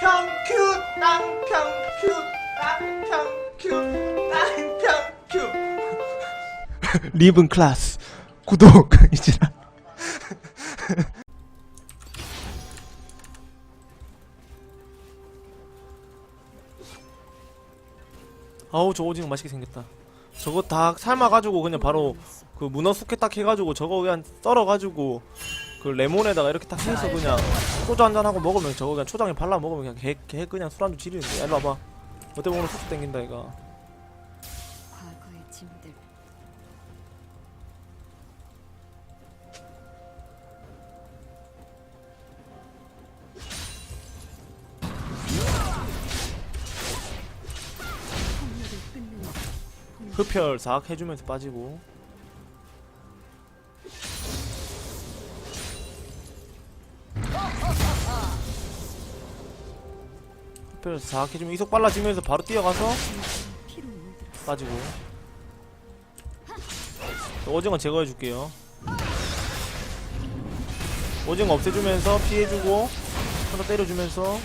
땅평큐 땅평큐 땅평큐 땅평큐. 리븐 클래스. 구독 이지라 아우 저 오징어 맛있게 생겼다. 저거 다 삶아가지고 그냥 바로 그 문어 숙회 딱 해가지고 저거 그냥 썰어가지고 그 레몬에다가 이렇게 딱 해서 그냥 소주 한잔 하고 먹으면 저거 그냥 초장에 발라 먹으면 그냥 개, 개 그냥 술안주 지리는데. 야, 일로 와봐. 어때 오늘 숙주 땡긴다 이거. 과거의 짐들. 흡혈 싹 해주면서 빠지고 흡혈 싹 해주면 이속 빨라지면서 바로 뛰어가서 빠지고. 오징어 제거해 줄게요. 오징어 없애주면서 피해주고 하나 때려주면서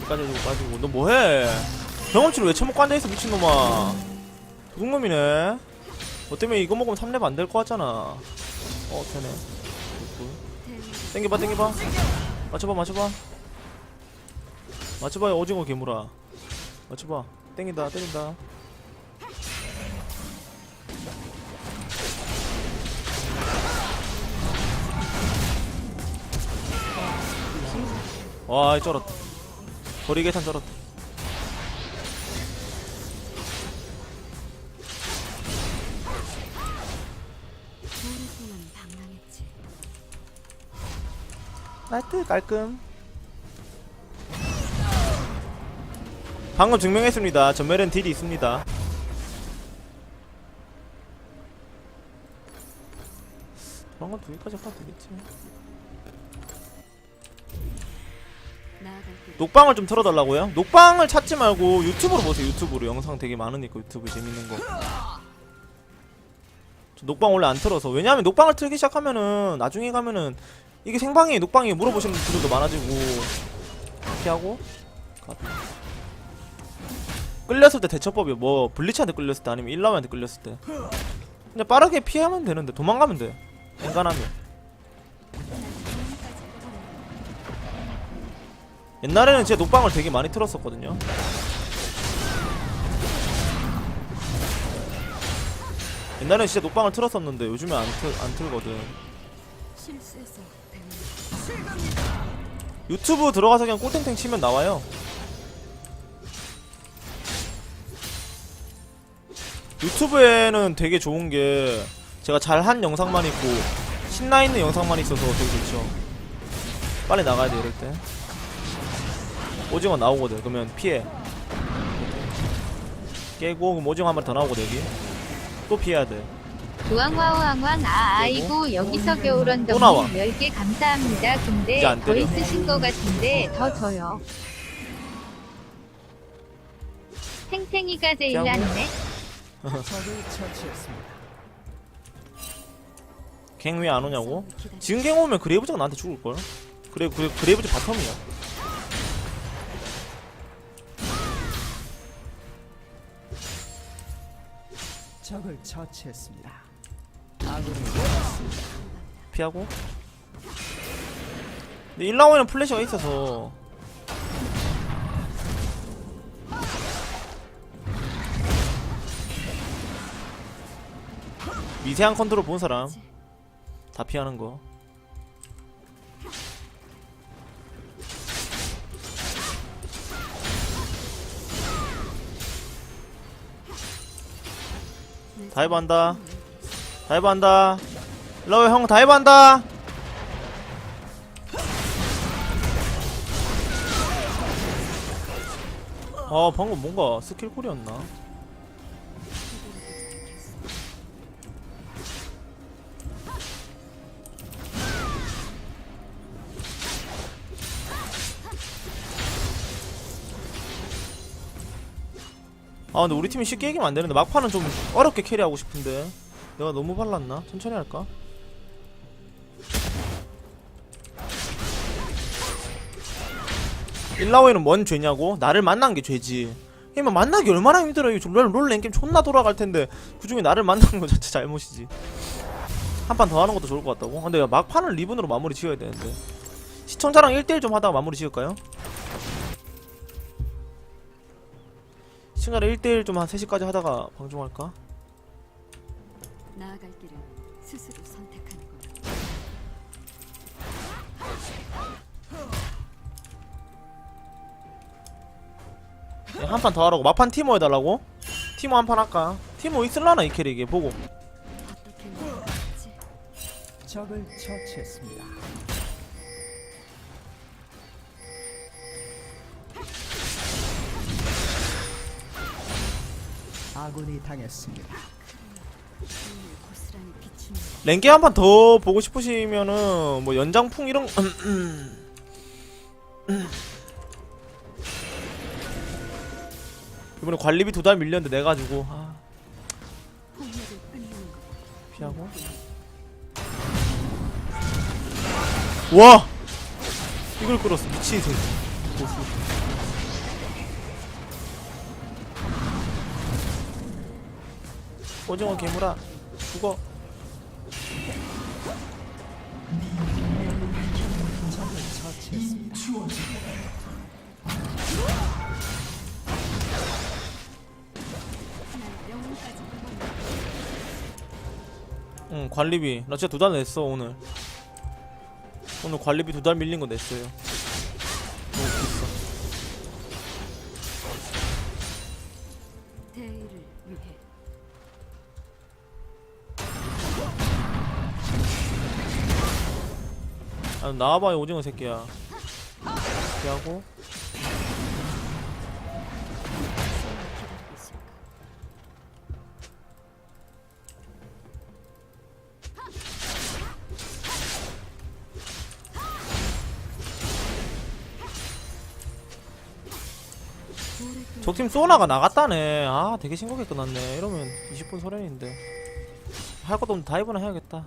여기까지 해주고 빠지고. 너 뭐해? 경험치를 왜 처먹고 앉아있어 미친놈아? 도둑놈이네. 너 때문에 이거 먹으면 3렙 안될것 같잖아. 어 되네. 땡겨봐 땡겨봐 맞춰봐 맞춰봐. 맞춰봐요 오징어 괴물아. 맞춰봐. 땡긴다 때린다. 와 쩔었다 거리계산 쩔었다 나이트 깔끔. 방금 증명했습니다. 전멸은 딜이 있습니다. 그런 건 두 개까지 하면 되겠지. 녹방을 좀 틀어달라고요? 녹방을 찾지 말고 유튜브로 보세요 유튜브로. 영상 되게 많으니까 유튜브 재밌는 거. 저 녹방 원래 안 틀어서. 왜냐하면 녹방을 틀기 시작하면은 나중에 가면은 이게 생방이 녹방이 물어보시는 분들도 많아지고 이렇게 하고 가. 끌렸을 때 대처법이 뭐 블리츠한테 끌렸을 때 아니면 일라만한테 끌렸을 때 그냥 빠르게 피하면 되는데 도망가면 돼 인간하면 옛날에는 진짜 녹방을 되게 많이 틀었었거든요. 옛날에는 진짜 녹방을 틀었었는데 요즘에 안, 틀, 안 틀거든. 배운 유튜브 들어가서 그냥 꼴탱탱 치면 나와요. 유튜브에는 되게 좋은 게 제가 잘한 영상만 있고 신나 있는 영상만 있어서 되게 좋죠. 빨리 나가야 돼 이럴 때. 오징어 나오거든. 그러면 피해. 깨고 그럼 오징어 한 마리 더 나오거든 여기. 또 피해야 돼. 우왕와우왕왕 아 아이고 여기서 겨울원 또 나와. 덕분 10개 감사합니다 근데 이제 안 더 때려. 있으신 거 같은데 더 줘요 탱탱이가 제일. 낫네 갱왜 안 오냐고? 지금 갱 오면 그레이브즈가 나한테 죽을걸? 그래, 그래 그레이브즈 바텀이야. 적을 처치했습니다. 피하고. 근데 1라운드는 플래시가 있어서 미세한 컨트롤 본 사람 다 피하는 거. 다이브 한다. 다이브 한다. 일로 형 다이브 한다. 아 방금 뭔가 스킬콜이었나? 아 근데 우리 팀이 쉽게 이기면 안 되는데 막판은 좀 어렵게 캐리하고 싶은데 내가 너무 발랐나? 천천히 할까? 일라오이는 뭔 죄냐고? 나를 만난 게 죄지. 이만 만나기 얼마나 힘들어. 이거 롤, 롤 랭겜 존나 돌아갈 텐데 그 중에 나를 만나는 건 자체 잘못이지. 한 판 더 하는 것도 좋을 것 같다고? 근데 야, 막판을 리븐으로 마무리 지어야 되는데. 시청자랑 1대1 좀 하다가 마무리 지을까요? 시청자랑 1대1 좀 한 3시까지 하다가 방송할까? 나아갈 길은 스스로 선택하는 거야. 한 판 더 하라고 막판 티모 해달라고? 티모 한 판 할까? 티모 있을라나 이 캐릭에 보고 어떻게 나아갈지 적을 처치했습니다. 아군이 당했습니다. 랭게 한 판 더 보고 싶으시면은 뭐 연장풍 이런 이번에 관리비 두 달 밀렸는데 내 가지고. 아. 피하고. 와! 이걸 끌었어. 미친 새끼. 고수 오징어 괴물아 죽어 응 관리비. 나 진짜 두 달 냈어 오늘. 오늘 관리비 두 달 밀린 거 냈어요. 너무 비싸 아 나와봐요 오징어 새끼야 피하고? 적팀 소나가 나갔다네. 아 되게 싱겁게 끝났네. 이러면 20분 소련인데. 할 것도 없는데 다이브나 해야겠다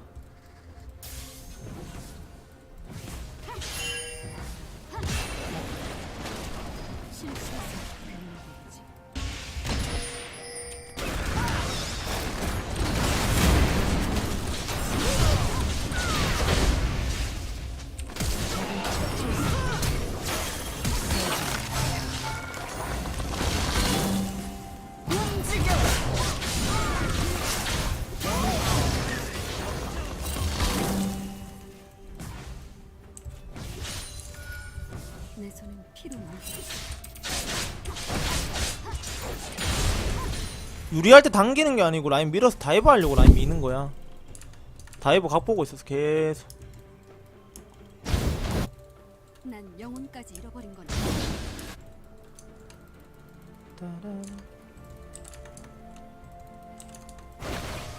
유리할 때 당기는 게 아니고 라인 밀어서 다이브 하려고 라인 미는 거야. 다이브 각 보고 있어서 계속. 난 영혼까지 잃어버린 거네.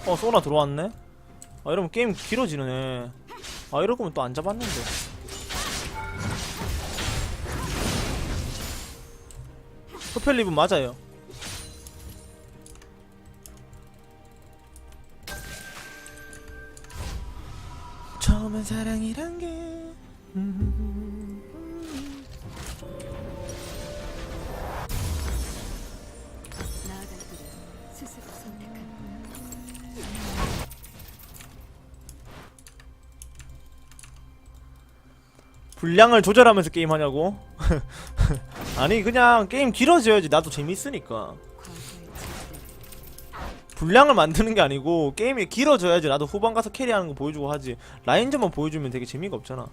어 소나 들어왔네? 아 이러면 게임 길어지네. 아 이럴 거면 또 안 잡았는데. 리븐 맞아요 사랑이란 게. 분량을 조절하면서 게임 하냐고? 아니 그냥 게임 길어져야지 나도 재밌으니까 분량을 만드는 게 아니고 게임이 길어져야지 나도 후반 가서 캐리하는 거 보여주고 하지. 라인전만 보여주면 되게 재미가 없잖아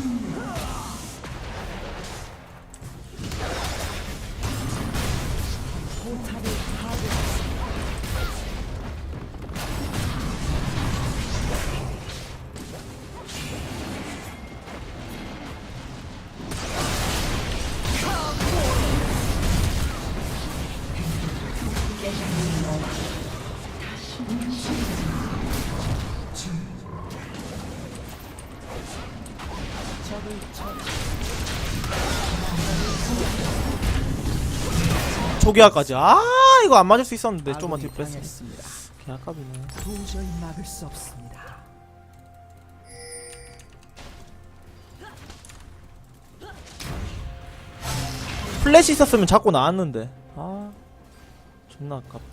中。 초기화까지 아 이거 안 맞을 수 있었는데 좀만 뒤로 뺐어 당했습니다. 개아깝이네 도저히 막을 수 없습니다. 플래시 있었으면 잡고 나왔는데 아 존나 아깝다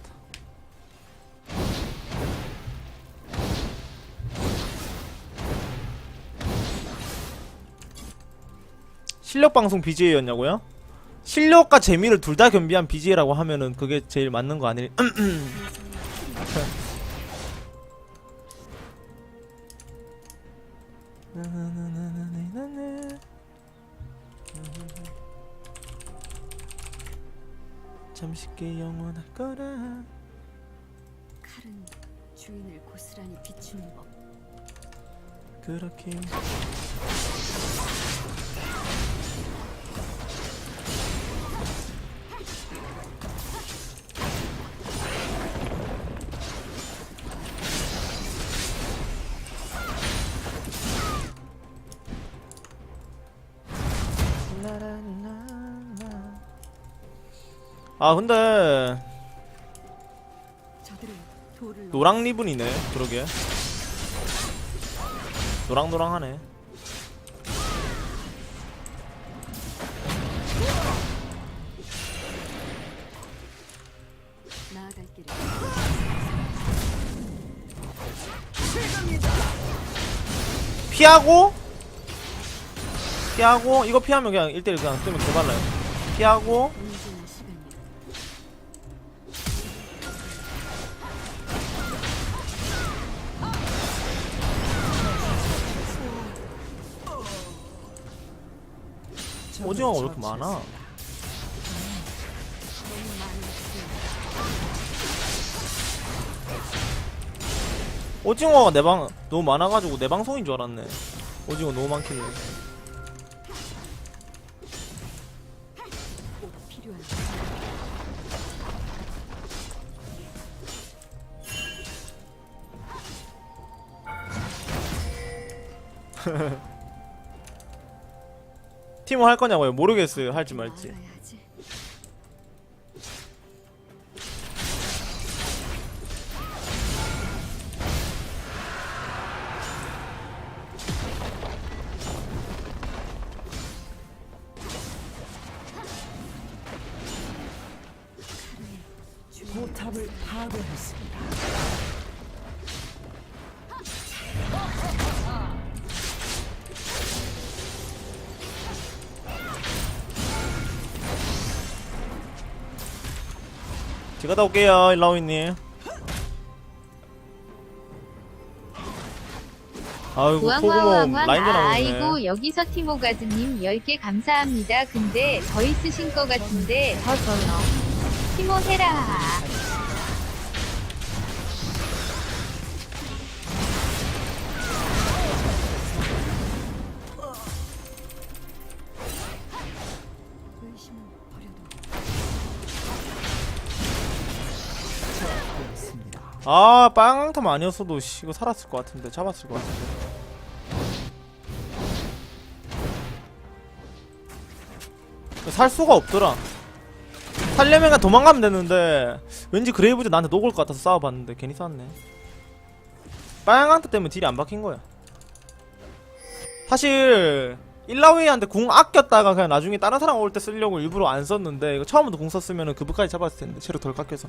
실력 방송 BJ였냐고요? 실력과 재미를 둘 다 겸비한 BJ라고 하면은 그게 제일 맞는 거 아닐? 잠시께 영원할 거라 칼은 주인을 고스란히 비추는 법. 그렇게 아 근데 노랑 리븐이네 그러게. 노랑노랑하네. 피하고? 피하고? 이거 피하면 그냥 1대1 그냥 뜨면 개발라요. 피하고 오징어가 왜 이렇게. 많아. 오징어가 내 방 너무 많아가지고 내 방송인 줄 알았네 오징어 너무 많길래 팀을 할 거냐고요? 모르겠어요. 할지 말지 제가 다 올게요 일라오이님 아이고 라인전 아, 하고 아이고 여기서 티모가즈님 10개 감사합니다. 근데 더 있으신 것 같은데 더 줘요. 티모 해라. 아 빨강탐 아니었어도 씨, 이거 살았을 것 같은데 잡았을 것 같은데. 살 수가 없더라. 살려면 그냥 도망가면 되는데 왠지 그레이브즈 나한테 녹을 것 같아서 싸워봤는데 괜히 쌌네. 빨강탐 때문에 딜이 안 박힌 거야. 사실 일라웨이한테 궁 아꼈다가 그냥 나중에 다른 사람 올 때 쓰려고 일부러 안 썼는데 이거 처음부터 궁 썼으면 그부까지 잡았을 텐데 체력 덜 깎여서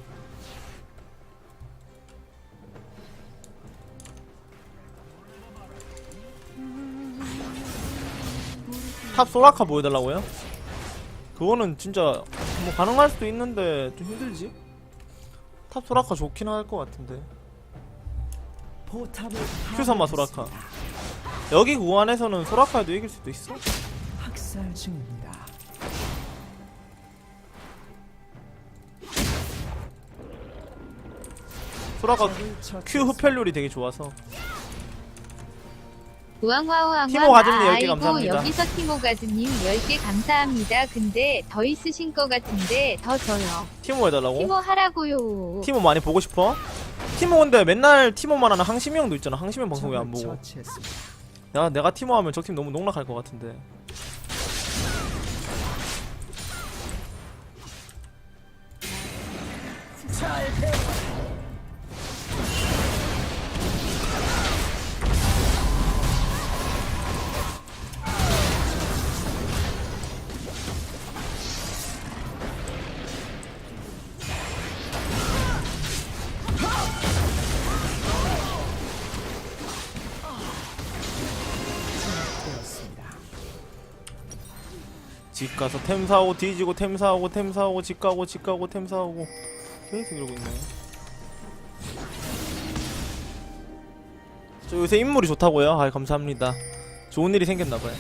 탑 소라카 보여달라고요? 그거는 진짜 뭐 가능할 수도 있는데 좀 힘들지? 탑 소라카 좋긴 할 것 같은데 큐선마 소라카 여기 구간에서는 소라카에도 이길 수도 있어? 학살 중입니다. 소라카 큐. 흡혈률이 되게 좋아서 우왕와우왕와 티모 가슴님 10개 아이고 감사합니다. 여기서 티모 가슴님 10개 감사합니다. 근데 더 있으신 거 같은데 더 줘요. 티모 해달라고? 티모 하라고요. 티모 많이 보고 싶어? 티모 근데 맨날 티모만 하는 항심이 형도 있잖아 항심이 형 방송 왜 안 보고. 내가, 내가 티모 하면 저 팀 너무 농락할 것 같은데 집 가서 템 사오고 뒤지고 템 사오고 템 사오고 집 가고 집 가고 템 사오고 계속 이러고 있네. 저 요새 인물이 좋다고요? 아 감사합니다. 좋은 일이 생겼나봐요.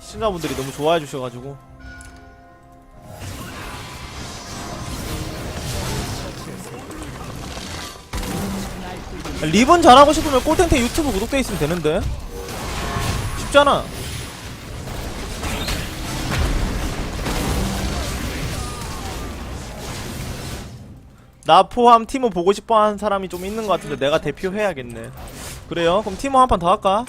시청자분들이 너무 좋아해 주셔가지고. 리본 잘하고 싶으면 꼴탱탱 유튜브 구독돼 있으면 되는데? 쉽잖아 나 포함 티모 보고 싶어 하는 사람이 좀 있는 것 같은데 내가 대표해야겠네. 그래요? 그럼 티모 한 판 더 할까?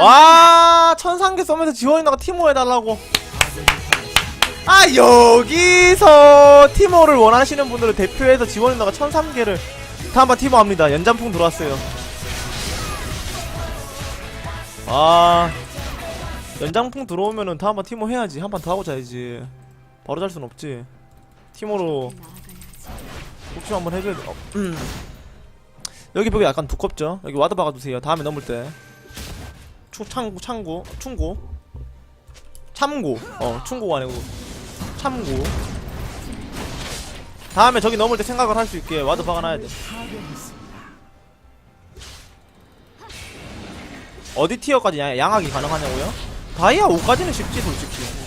와 천상계 써면서 지원이나가 티모 해달라고. 아 여기서 티모를 원하시는 분들을 대표해서 지원이나가 천삼계를. 다음번 티모 합니다. 연장풍 들어왔어요. 아 연장풍 들어오면은 다음번 티모 해야지. 한 판 더 하고 자야지. 바로 잘 순 없지 나아가야지. 혹시 한번 해줘야 돼. 어, 음. 여기 벽이 약간 두껍죠? 여기 와드 박아두세요. 다음에 넘을 때. 추, 창구, 창구, 충고. 참고. 어, 충고가 아니고. 참고. 다음에 저기 넘을 때 생각을 할 수 있게 와드 박아놔야 돼. 어디 티어까지 양, 양악이 가능하냐고요? 다이아 5까지는 쉽지, 솔직히.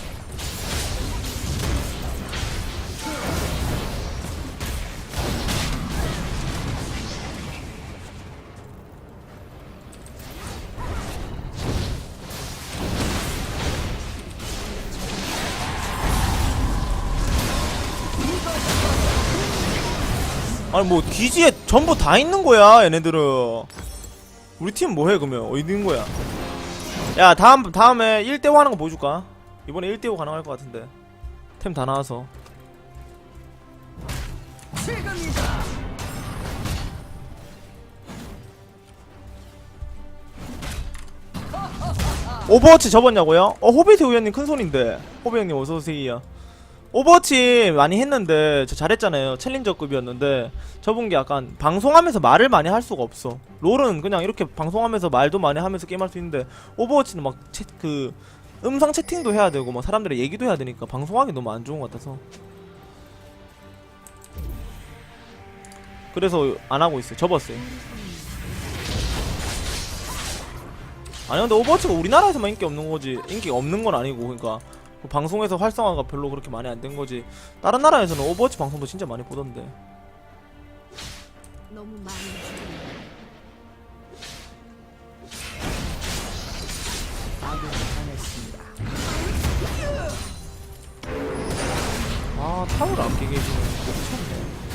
아니 뭐 기지에 전부 다 있는 거야 얘네들은. 우리 팀 뭐해 그러면? 어디 있는 거야? 야 다음 다음에 1대5 하는 거 보여줄까? 이번에 1대5 가능할 것 같은데. 템 다 나와서. 오버워치 접었냐고요? 어 호비트 의원님 큰손인데. 호비 형님 어서오세요 오버워치 많이 했는데 저 잘했잖아요. 챌린저급이었는데 접은 게 약간 방송하면서 말을 많이 할 수가 없어. 롤은 그냥 이렇게 방송하면서 말도 많이 하면서 게임할 수 있는데 오버워치는 막 그 음성 채팅도 해야 되고 막 사람들의 얘기도 해야 되니까 방송하기 너무 안 좋은 것 같아서. 그래서 안 하고 있어요. 접었어요. 아니 근데 오버워치가 우리나라에서만 인기 없는 거지. 인기가 없는 건 아니고 그러니까. 그 방송에서 활성화가 별로 그렇게 많이 안 된 거지 다른 나라에서는 오버워치 방송도 진짜 많이 보던데 너무 많이. 아 타워를 안 깨게 해주는 거 미쳤네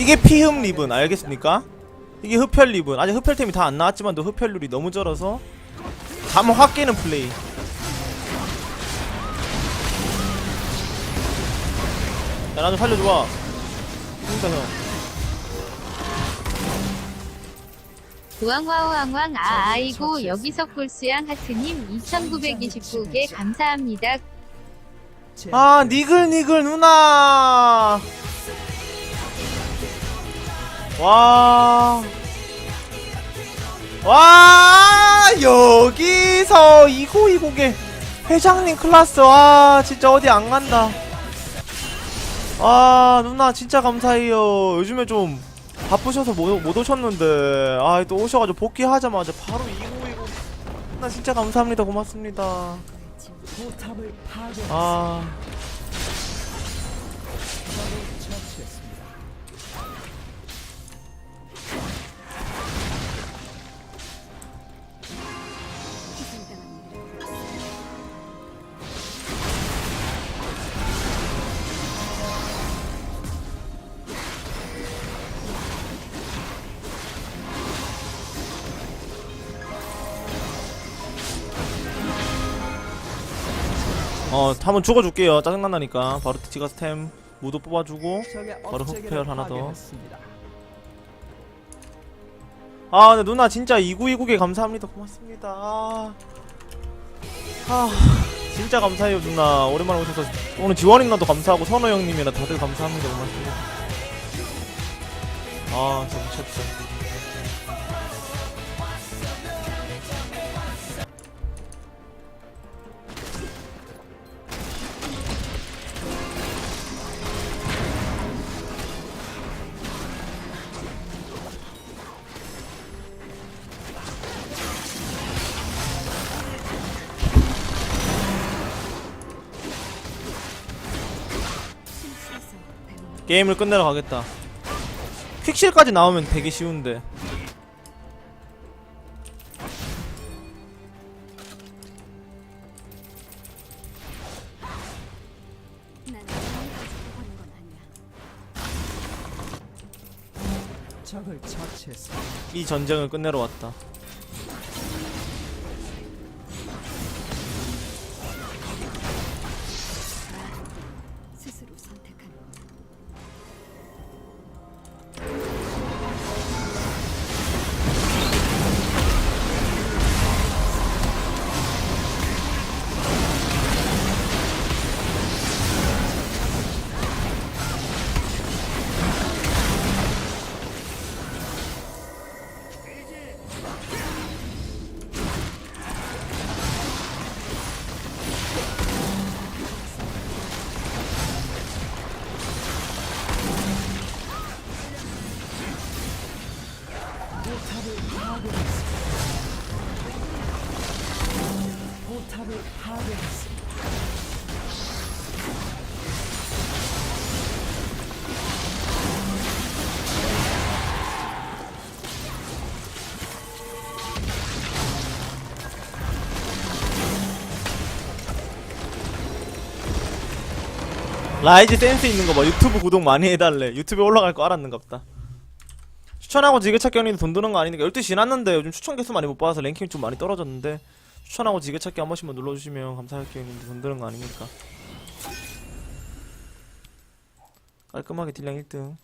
이게 피흠 리븐 알겠습니까? 이게 흡혈 리븐. 아직 흡혈템이 다 안 나왔지만 도 흡혈률이 너무 절어서. 잠확 깨는 플레이. 야나좀 살려줘봐. 진짜 형. 우왕와우왕왕 아 아이고 여기서 꿀수양 하트님 2929개 감사합니다. 제아 니글니글 누나 와. 와 여기서 2929개 회장님 클라스. 와 진짜 어디 안 간다. 아 누나 진짜 감사해요. 요즘에 좀 바쁘셔서 못, 못 오셨는데. 아 또 오셔가지고 복귀하자마자 바로 2929 누나 진짜 감사합니다. 고맙습니다. 아 어, 한번 죽어줄게요. 짜증난다니까. 바로 티가 스템 무도 뽑아주고. 바로 흑페어 하나 더. 아, 근데 누나 진짜 2929개 감사합니다. 고맙습니다. 아, 아, 진짜 감사해요, 누나. 오랜만에 오셔서. 오늘 지원 누나도 감사하고, 선호 형님이랑 다들 감사합니다. 고맙습니다. 아, 진짜 미쳤다. 게임을 끝내러 가겠다. 퀵실까지 나오면 되게 쉬운데. 이 전쟁을 끝내러 왔다. 라이즈 센스 있는 거 봐. 유튜브 구독 많이 해달래. 유튜브에 올라갈 거 알았는갑다. 추천하고 지게찾기 하는데 돈 드는 거 아니니까 12시 지났는데 요즘 추천 개수 많이 못 받아서 랭킹 좀 많이 떨어졌는데 추천하고 지게찾기 한 번씩만 눌러주시면 감사할게요 형님들 돈 드는 거 아니니까 깔끔하게 딜량 1등